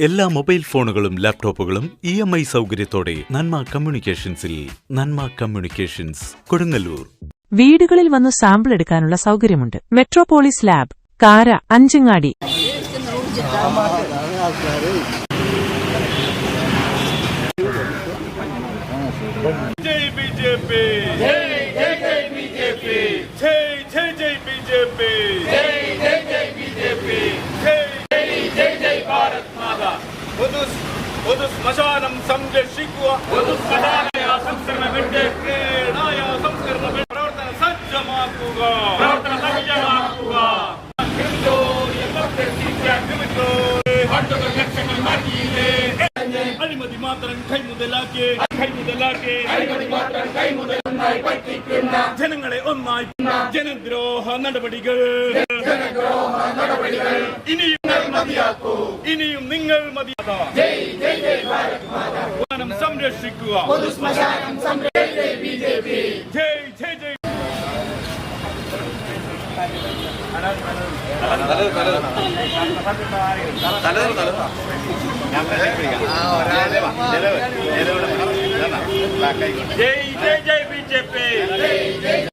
എല്ലാ മൊബൈൽ ഫോണുകളും ലാപ്ടോപ്പുകളും ഇ എം ഐ സൗകര്യത്തോടെ നന്മ കമ്മ്യൂണിക്കേഷൻസിൽ നന്മ കമ്മ്യൂണിക്കേഷൻസ് കൊടുങ്ങല്ലൂർ. വീടുകളിൽ വന്ന് സാമ്പിൾ എടുക്കാനുള്ള സൗകര്യമുണ്ട്. Metropolis lab Kara Anchangadi. Jai B J P. Jai അഴിമതി മാത്രം കൈമുതലാക്കി കൈമുതലാക്കി അഴിമതി മാത്രം കൈമുതലായി പറ്റിക്കുന്ന ജനങ്ങളെ ഒന്നായി ജനദ്രോഹ നടപടികൾ. ജനദ്രോഹ നടപടികൾ ഇനിയും നിങ്ങൾ മതിയാക്കൂ. ഇനിയും നിങ്ങൾ ശ്മശാനം സംരക്ഷിക്കുക. Jai Jai Jai Jai Jai Jai. B J P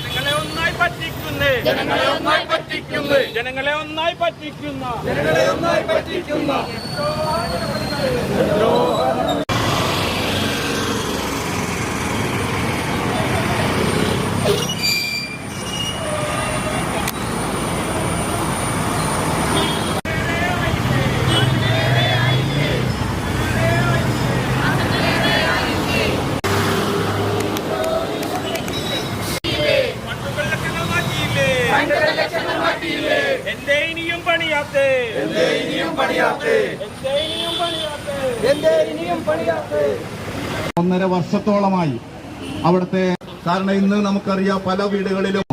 ജനങ്ങളെ ഒന്നായി പറ്റിക്കുന്നേ. ജനങ്ങളെ ഒന്നായി പറ്റിക്കുന്നു ജനങ്ങളെ ഒന്നായി പറ്റിക്കുന്ന ജനങ്ങളെ ഒന്നായി പറ്റിക്കുന്ന എന്തേ ഇനിയും പണിയാത്തേ? എന്തേ ഇനിയും പണിയാത്തേ? എന്തേ ഇനിയും പണിയാത്തേ? ഒന്നര വർഷത്തോളമായി അവിടുത്തെ കാരണം ഇന്ന് നമുക്കറിയാം പല വീടുകളിലും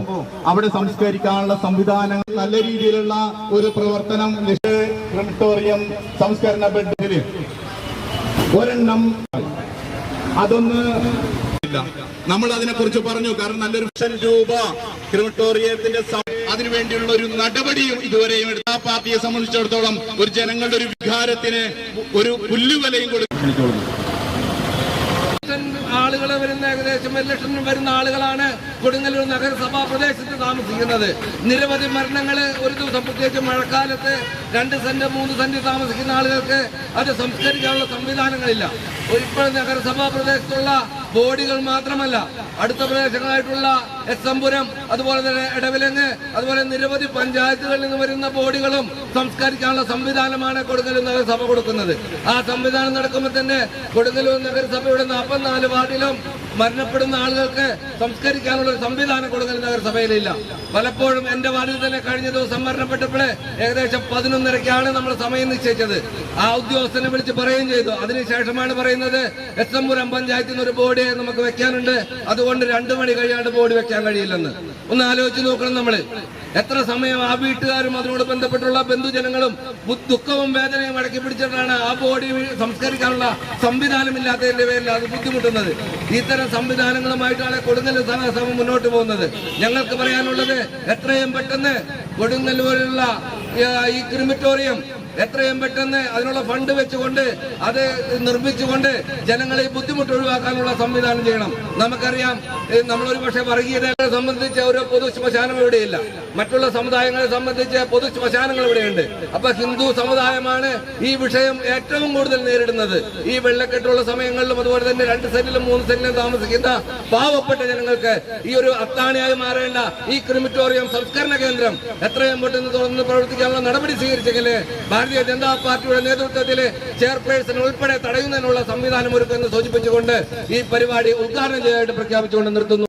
അവിടെ സംസ്കരിക്കാനുള്ള സംവിധാനങ്ങൾ നല്ല രീതിയിലുള്ള ഒരു പ്രവർത്തനം ക്രിമിറ്റോറിയം സംസ്കരണ ബെഡിൽ ഒരെണ്ണം അതൊന്ന് ഇല്ല. നമ്മൾ അതിനെ കുറിച്ച് പറഞ്ഞു. കാരണം നല്ലൊരു ലക്ഷം രൂപ ക്രിമിറ്റോറിയത്തിന്റെ അതിനുവേണ്ടിയുള്ള ഒരു നടപടിയും ഇതുവരെയും എടുത്ത പാർട്ടിയെ സംബന്ധിച്ചിടത്തോളം ഒരു ജനങ്ങളുടെ ഒരു വികാരത്തിന് ഒരു പുല്ലുവലയും ലക്ഷം ആളുകൾ വരുന്ന ഏകദേശം ഒരു ലക്ഷം വരുന്ന ആളുകളാണ് കൊടുങ്ങല്ലൂർ നഗരസഭാ പ്രദേശത്ത് താമസിക്കുന്നത്. നിരവധി മരണങ്ങൾ ഒരു ദിവസം പ്രത്യേകിച്ച് മഴക്കാലത്ത് രണ്ട് സെന്റ് മൂന്ന് സെന്റ് താമസിക്കുന്ന ആളുകൾക്ക് അത് സംസ്കരിക്കാനുള്ള സംവിധാനങ്ങളില്ല. ഇപ്പോൾ നഗരസഭാ പ്രദേശത്തുള്ള ബോഡികൾ മാത്രമല്ല അടുത്ത പ്രദേശങ്ങളായിട്ടുള്ള എസ് എംപുരം അതുപോലെ തന്നെ ഇടവിലങ്ങ് അതുപോലെ നിരവധി പഞ്ചായത്തുകളിൽ നിന്ന് വരുന്ന ബോഡികളും സംസ്കരിക്കാനുള്ള സംവിധാനമാണ് കൊടുങ്ങല്ലൂർ നഗരസഭ കൊടുക്കുന്നത്. ആ സംവിധാനം നടക്കുമ്പോൾ തന്നെ കൊടുങ്ങല്ലൂർ നഗരസഭയുടെ നാൽപ്പത്തിനാല് വാർഡിലും മരണപ്പെടുന്ന ആളുകൾക്ക് സംസ്കരിക്കാനുള്ള ഒരു സംവിധാനം കൊടുക്കുന്ന നഗരസഭയിലില്ല. പലപ്പോഴും എന്റെ വാർഡിൽ തന്നെ കഴിഞ്ഞ ദിവസം മരണപ്പെട്ടപ്പോൾ ഏകദേശം പതിനൊന്നരക്കാണ് നമ്മൾ സമയം നിശ്ചയിച്ചത്. ആ ഉദ്യോഗസ്ഥനെ വിളിച്ച് പറയുകയും ചെയ്തു. അതിനുശേഷമാണ് പറയുന്നത് എസ് എംപുരം പഞ്ചായത്തിൽ നിന്ന് ഒരു ബോർഡ് നമുക്ക് വെക്കാനുണ്ട്. അതുകൊണ്ട് രണ്ടു മണി കഴിയാണ്ട് ബോർഡ് വെക്കാൻ കഴിയില്ലെന്ന്. ഒന്ന് ആലോചിച്ച് നോക്കണം നമ്മൾ. എത്ര സമയം ആ വീട്ടുകാരും അതിനോട് ബന്ധപ്പെട്ടുള്ള ബന്ധുജനങ്ങളും ദുഃഖവും വേദനയും അടക്കി പിടിച്ചിട്ടാണ് ആ ബോഡി സംസ്കരിക്കാനുള്ള സംവിധാനമില്ലാത്തതിന്റെ പേരിൽ അത് ബുദ്ധിമുട്ടുന്നത്. ഇത്തരം സംവിധാനങ്ങളുമായിട്ടാണ് കൊടുങ്ങല്ലൂർ സഭ മുന്നോട്ട് പോകുന്നത്. ഞങ്ങൾക്ക് പറയാനുള്ളത് എത്രയും പെട്ടെന്ന് കൊടുങ്ങല്ലൂരിലുള്ള ഈ- ക്രിമിറ്റോറിയം എത്രയും പെട്ടെന്ന് അതിനുള്ള ഫണ്ട് വെച്ചുകൊണ്ട് അത് നിർമ്മിച്ചുകൊണ്ട് ജനങ്ങളെ ബുദ്ധിമുട്ട് ഒഴിവാക്കാനുള്ള സംവിധാനം ചെയ്യണം. നമുക്കറിയാം നമ്മളൊരു പക്ഷേ വർഗീയതയെ സംബന്ധിച്ച് ഒരു പൊതു ശ്മശാനം ഇവിടെയില്ല മറ്റുള്ള സമുദായങ്ങളെ സംബന്ധിച്ച് പൊതു ശ്മശാനങ്ങൾ ഇവിടെയുണ്ട്. അപ്പൊ ഹിന്ദു സമുദായമാണ് ഈ വിഷയം ഏറ്റവും കൂടുതൽ നേരിടുന്നത്. ഈ വെള്ളക്കെട്ടുള്ള സമയങ്ങളിലും അതുപോലെ തന്നെ രണ്ട് സെല്ലിലും മൂന്ന് സെല്ലിലും താമസിക്കുന്ന പാവപ്പെട്ട ജനങ്ങൾക്ക് ഈ ഒരു അത്താണിയായി മാറേണ്ട ഈ ക്രിമിറ്റോറിയം സംസ്കരണ കേന്ദ്രം എത്രയും പെട്ടെന്ന് തുറന്ന് പ്രവർത്തിക്കാനുള്ള നടപടി സ്വീകരിച്ചെങ്കിൽ ഭാരതീയ ജനതാ പാർട്ടിയുടെ നേതൃത്വത്തിൽ ചെയർപേഴ്സൺ ഉൾപ്പെടെ തടയുന്നതിനുള്ള സംവിധാനം ഒരുക്കുമെന്ന് സൂചിപ്പിച്ചുകൊണ്ട് ഈ പരിപാടി ഉദ്ഘാടനം ചെയ്യാനായിട്ട് പ്രഖ്യാപിച്ചുകൊണ്ട് നിർത്തുന്നു.